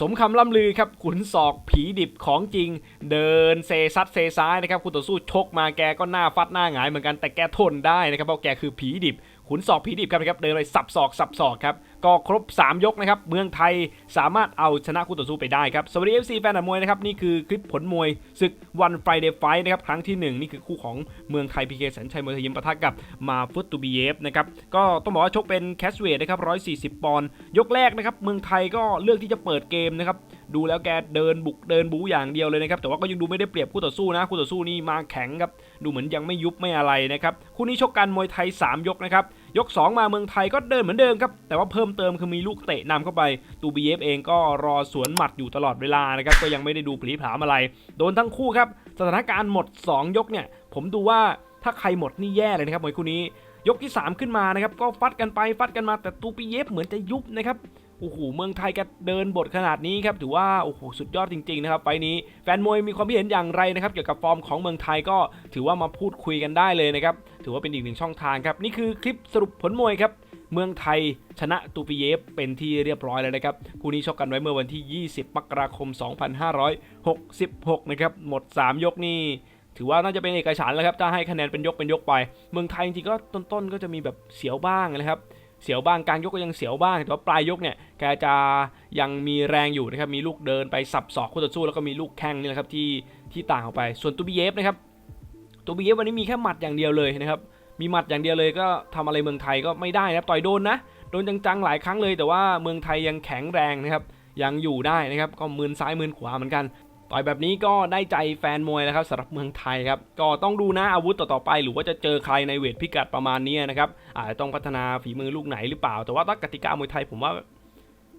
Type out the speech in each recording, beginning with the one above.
สมคำล่ำลือครับขุนศอกผีดิบของจริง เดินเซซัดเซซ้ายนะครับคุณต่อสู้ชกมาแกก็หน้าฟัดหน้าหงายเหมือนกันแต่แกทนได้นะครับเพราะแกคือผีดิบ ขุนศอกผีดิบครับนะครับเดินไปสับศอกสับศอกครับก็ครบ 3 ยกนะครับเมืองไทยสามารถเอาชนะคู่ต่อสู้ไปได้ครับสวัสดี FC แฟนหนังมวยนะครับนี่คือคลิปผลมวยศึกวันไฟเดย์ไฟนะครับครั้งที่ 1 นี่คือคู่ของเมืองไทยพีเคสัญชัยมวยไทยยิมปะทะกับมาฟุตตูบีเอฟนะครับก็ต้องบอกว่าชกเป็นแคสเวทนะครับ140 ปอนด์ยกแรกนะครับเมืองไทยก็เลือกที่จะเปิดเกมนะครับดูแล้วแกเดินบุกเดินบูอย่างเดียวเลยนะครับแต่ว่าก็ยังดูไม่ได้เปรียบคู่ต่อสู้นะคู่ต่อสู้นี่มาแข็งครับดูเหมือนยังไม่ยุบไม่อะไรนะครับคู่นี้ชกกันมวยไทย 3 ยกนะครับ ยก 2 มาเมืองไทยก็เดินเหมือนเดิมครับ แต่ว่าเพิ่มเติมคือมีลูกเตะนำเข้าไปตูบีเอฟเองก็รอสวนหมัดอยู่ตลอดเวลานะครับก็ยังไม่ได้ดูผลีผลามอะไร โดนทั้งคู่ครับสถานการณ์หมด 2 ยกเนี่ย ผมดูว่าถ้าใครหมดนี่แย่เลยนะครับมวยคู่นี้ ยกที่ 3 ขึ้นมานะครับก็ฟัดกันไปฟัดกันมาแต่ตูปีเยฟเหมือนจะยุบนะครับ โอ้โหเมืองไทยแกเดินบทขนาดนี้ครับถือว่าโอ้โหสุดยอดจริงๆนะครับไฟนี้แฟนมวยมีความคิดเห็นอย่างไรนะครับเกี่ยวกับฟอร์มของเมืองไทยก็ถือว่ามาพูดคุยกันได้เลยนะครับถือว่าเป็นอีกหนึ่งช่องทางครับนี่คือคลิปสรุปผลมวยครับเมืองไทยชนะตูปิเยฟเป็นที่เรียบร้อยแล้วนะครับคู่นี้ชกกันไว้เมื่อวันที่ 20มกราคม 2566 นะครับหมด 3 ยกนี่ถือว่าน่าจะเป็นเอกฉันท์แล้วครับถ้าให้คะแนนเป็นยกเป็นยกไป เมืองไทยจริงๆก็ต้นๆก็จะมีแบบเสียวบ้างนะครับ เสียวบ้างกลางยกก็ยังเสียวบ้างแต่ว่าปลายยกเนี่ยแกจะยังมีแรงอยู่นะครับมีลูกเดินไปสับศอกคู่ต่อสู้แล้วก็มีลูกแข้งนี่แหละครับที่ที่ต่างออกไป ส่วนตูบีเยฟนะครับตูบีเยฟวันนี้มีแค่หมัดอย่างเดียวเลยนะครับมีหมัดอย่างเดียวเลยก็ทำอะไรเมืองไทยก็ไม่ได้นะครับต่อยโดนนะโดนจังๆหลายครั้งเลย แต่ว่าเมืองไทยยังแข็งแรงนะครับยังอยู่ได้นะครับก็มืนซ้ายมืนขวาเหมือนกัน ต่อยแบบนี้ก็ได้ใจแฟนมวยแล้วครับสำหรับเมืองไทยครับก็ต้องดูนะอาวุธต่อๆไป หรือว่าจะเจอใครในเวทพิกัดประมาณนี้นะครับอาจจะต้องพัฒนาฝีมือลูกไหนหรือเปล่า แต่ว่าถ้ากติกามวยไทยผมว่า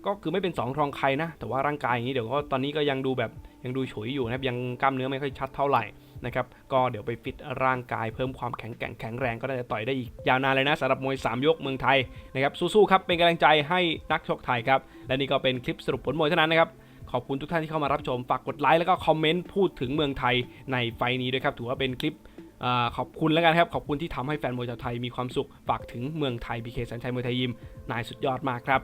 ก็คือไม่เป็นสองรองใครนะ แต่ว่าร่างกายอย่างนี้เดี๋ยวก็ตอนนี้ก็ยังดูแบบยังดูฉุยอยู่นะครับยังกล้ามเนื้อไม่ค่อยชัดเท่าไหร่นะครับก็เดี๋ยวไปฟิตร่างกายเพิ่มความแข็งแกร่งแข็งแรงก็ได้จะต่อยได้อีกยาวนานเลยนะสำหรับมวย 3 ยกเมืองไทยนะครับสู้ๆครับเป็นกำลังใจให้นักชกไทยครับและนี่ก็เป็นคลิปสรุปผลมวยเท่านั้นนะครับ ขอบคุณทุกท่านที่เข้ามารับชม ฝากกดไลค์แล้วก็คอมเมนต์พูดถึงเมืองไทยในไฟนี้ด้วยครับ ถือว่าเป็นคลิปอขอบคุณแล้วกันครับ ขอบคุณที่ทำให้แฟนมวยชาวไทยมีความสุข ฝากถึงเมืองไทยบีเคสันชัยมวยไทยยิม นายสุดยอดมากครับ